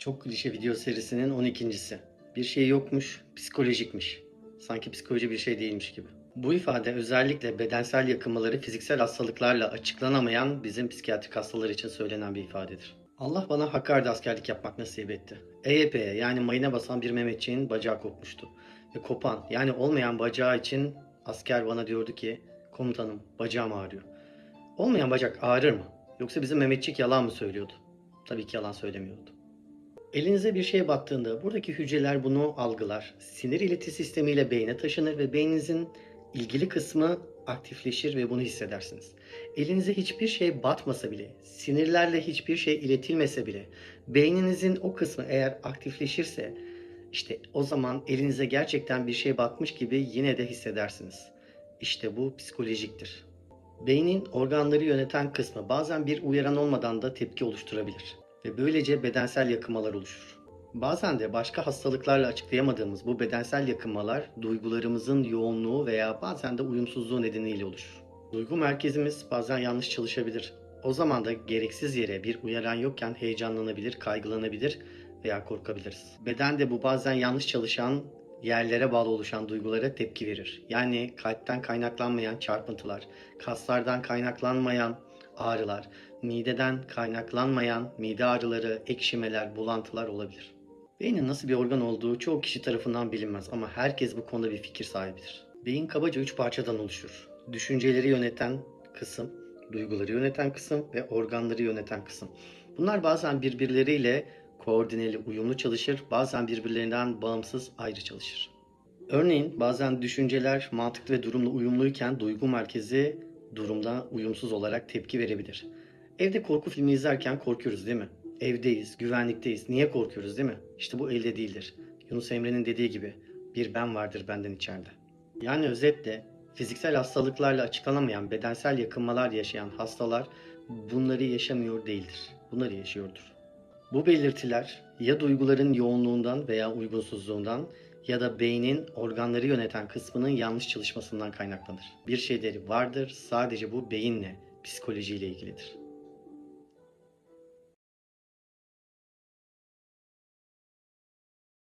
Çok klişe video serisinin 12.si. Bir şey yokmuş, psikolojikmiş. Sanki psikoloji bir şey değilmiş gibi. Bu ifade özellikle bedensel yakınmaları fiziksel hastalıklarla açıklanamayan bizim psikiyatrik hastalar için söylenen bir ifadedir. Allah bana Hakkari'de askerlik yapmak nasip etti. EYP'ye yani mayına basan bir Mehmetçiğin bacağı kopmuştu. Ve kopan yani olmayan bacağı için asker bana diyordu ki komutanım bacağım ağrıyor. Olmayan bacak ağrır mı? Yoksa bizim Mehmetçik yalan mı söylüyordu? Tabii ki yalan söylemiyordu. Elinize bir şey battığında buradaki hücreler bunu algılar. Sinir ileti sistemiyle beyne taşınır ve beyninizin ilgili kısmı aktifleşir ve bunu hissedersiniz. Elinize hiçbir şey batmasa bile, sinirlerle hiçbir şey iletilmese bile, beyninizin o kısmı eğer aktifleşirse, işte o zaman elinize gerçekten bir şey batmış gibi yine de hissedersiniz. İşte bu psikolojiktir. Beynin organları yöneten kısmı bazen bir uyaran olmadan da tepki oluşturabilir ve böylece bedensel yakınmalar oluşur. Bazen de başka hastalıklarla açıklayamadığımız bu bedensel yakınmalar duygularımızın yoğunluğu veya bazen de uyumsuzluğu nedeniyle oluşur. Duygu merkezimiz bazen yanlış çalışabilir. O zaman da gereksiz yere bir uyaran yokken heyecanlanabilir, kaygılanabilir veya korkabiliriz. Beden de bu bazen yanlış çalışan yerlere bağlı oluşan duygulara tepki verir. Yani kalpten kaynaklanmayan çarpıntılar, kaslardan kaynaklanmayan ağrılar, mideden kaynaklanmayan mide ağrıları, ekşimeler, bulantılar olabilir. Beynin nasıl bir organ olduğu çoğu kişi tarafından bilinmez ama herkes bu konuda bir fikir sahibidir. Beyin kabaca üç parçadan oluşur. Düşünceleri yöneten kısım, duyguları yöneten kısım ve organları yöneten kısım. Bunlar bazen birbirleriyle koordineli, uyumlu çalışır, bazen birbirlerinden bağımsız ayrı çalışır. Örneğin bazen düşünceler mantıklı ve durumla uyumluyken duygu merkezi durumda uyumsuz olarak tepki verebilir. Evde korku filmi izlerken korkuyoruz değil mi? Evdeyiz, güvenlikteyiz. Niye korkuyoruz değil mi? İşte bu elde değildir. Yunus Emre'nin dediği gibi bir ben vardır benden içeride. Yani özetle fiziksel hastalıklarla açıklanamayan bedensel yakınmalar yaşayan hastalar bunları yaşamıyor değildir. Bunları yaşıyordur. Bu belirtiler ya duyguların yoğunluğundan veya uygunsuzluğundan ya da beynin organları yöneten kısmının yanlış çalışmasından kaynaklanır. Bir şeyleri vardır sadece bu beyinle, psikolojiyle ilgilidir.